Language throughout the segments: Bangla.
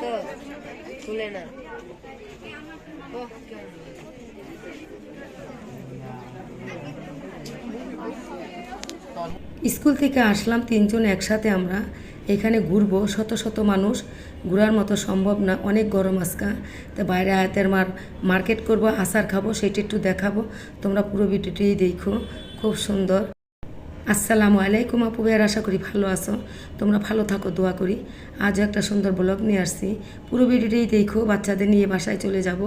তো তুলে না স্কুল থেকে আসলাম তিনজন একসাথে আমরা। এখানে ঘুরবো শত শত মানুষ। ঘোরার মতো সম্ভব না, অনেক গরম আজকা। তা বাইরে হাতের মার, মার্কেট করব, আচার খাব, সেটা একটু দেখাবো। তোমরা পুরো ভিডিওটি দেখো, খুব সুন্দর। আসসালামু আলাইকুম আপু ভাইয়ার, আশা করি ভালো আছো। তোমরা ভালো থাকো, দোয়া করি। আজও একটা সুন্দর ব্লগ নিয়ে আসছি। পুরো ভিডিওটাই দেখো, বাচ্চাদের নিয়ে বাসায় চলে যাব।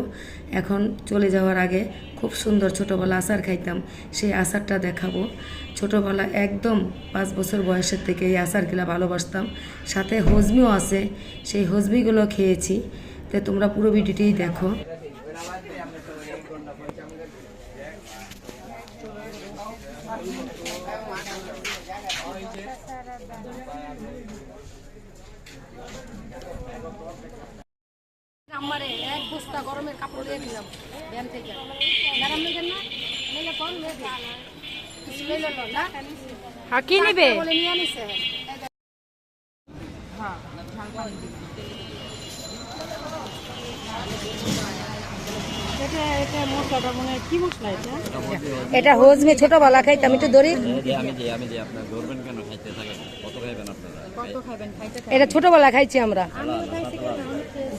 এখন চলে যাওয়ার আগে খুব সুন্দর ছোটোবেলা আচার খাইতাম, সেই আচারটা দেখাবো। ছোটোবেলা একদম পাঁচ বছর বয়সের থেকে এই আচারগুলা ভালোবাসতাম। সাথে হজমিও আছে, সেই হজমিগুলো খেয়েছি। তো তোমরা পুরো ভিডিওটাই দেখো। আমারে এক বস্তা গরমের কাপড় দিয়ে দিলাম ব্যান থেকে। ম্যাডাম নেবেন না? নিলে কোন নেবে কিছু লইল না? হ্যাঁ কি নিবে? বলে নিয়ে নিছে এটা এটা এটা এটা একটু ধরি আমি আমি যে আপনার ধরবেন কেন খাইতে কত খাবেন খাইতে এটা ছোটোবেলা খাইছি আমরা।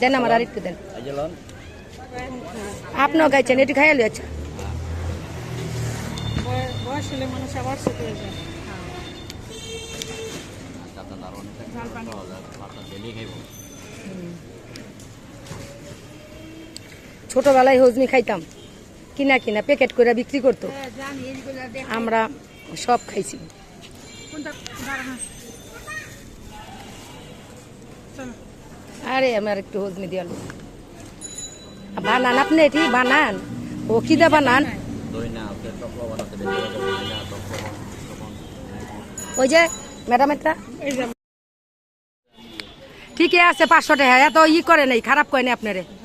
দেন আমার আর একটু দেন। আপনিও খাইছেন একটু খাইয়া লিয়েছে ছোটোবেলায় হজমি খাইতাম। কিনা কিনা প্যাকেট করে বিক্রি করতো। হ্যাঁ, আমরা সব খাইছি। চলো। আরে আমার একটু হজমি দিয়াল বানান আপনি এটি বানান। ও কি দা বানান? দই না ওকে ই করে বেশি খারাপ দই না টকলো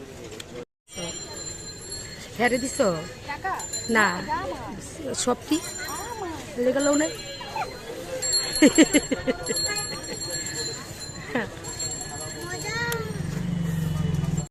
হ্যারে দিস না। সব কি? লেগে লোনে